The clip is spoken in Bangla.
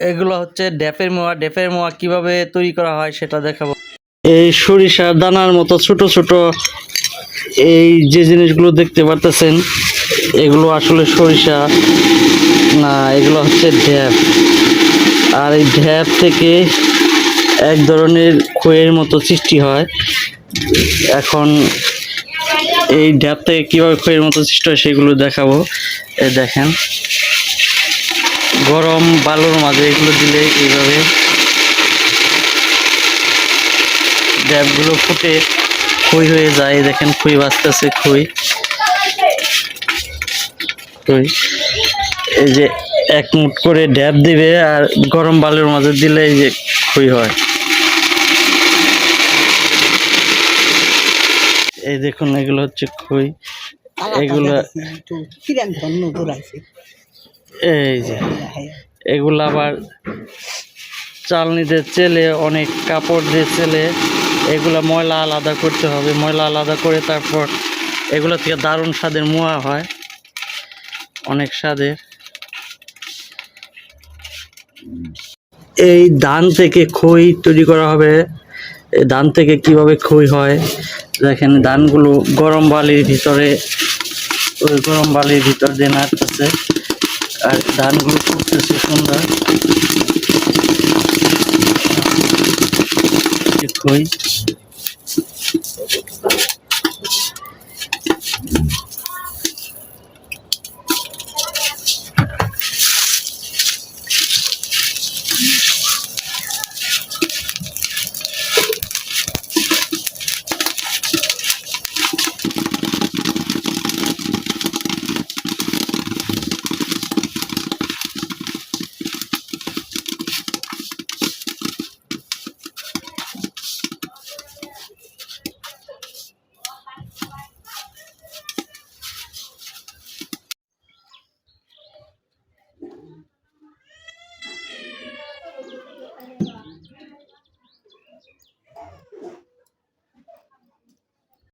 এগুলো হচ্ছে ড্যাপের মোয়া। ড্যাপের মোয়া কীভাবে তৈরি করা হয় সেটা দেখাবো। এই সরিষার দানার মতো ছোট ছোট এই যে জিনিসগুলো দেখতে পারতেছেন, এগুলো আসলে সরিষা, না, এগুলো হচ্ছে ঢ্যাপ আর এই ঢ্যাপ থেকে এক ধরনের খইয়ের মতো সৃষ্টি হয়। এখন এই ঢ্যাপ থেকে কীভাবে খইয়ের মতো সৃষ্টি হয় সেগুলো দেখাবো। এ দেখেন। গরম বালুর মাঝে এগুলো দিলে এইভাবে ড্যাবগুলো ফুটে খই হয়ে যায়। দেখেন খই বাঁচতেছে খই। খই। এই যে এক মুট করে ড্যাব দিবে আর গরম বালুর মাঝে দিলে এই যে খই হয়। এই দেখুন এগুলো হচ্ছে খই। এগুলো এই যে, এগুলো আবার চালনিতে চেলে, অনেক কাপড় দিয়ে চেলে, এগুলো ময়লা আলাদা করতে হবে, ময়লা আলাদা করে তারপর এগুলো থেকে দারুণ স্বাদের মোয়া হয়, অনেক স্বাদের। এই ধান থেকে খই তৈরি করা হবে ধান থেকে কীভাবে খই হয়, দেখেন ধানগুলো গরম বালির ভিতরে, ওই গরম বালির ভিতর দিয়ে নাড়তেছে। আর ধানগুলো ফুটতেছে সুন্দর খই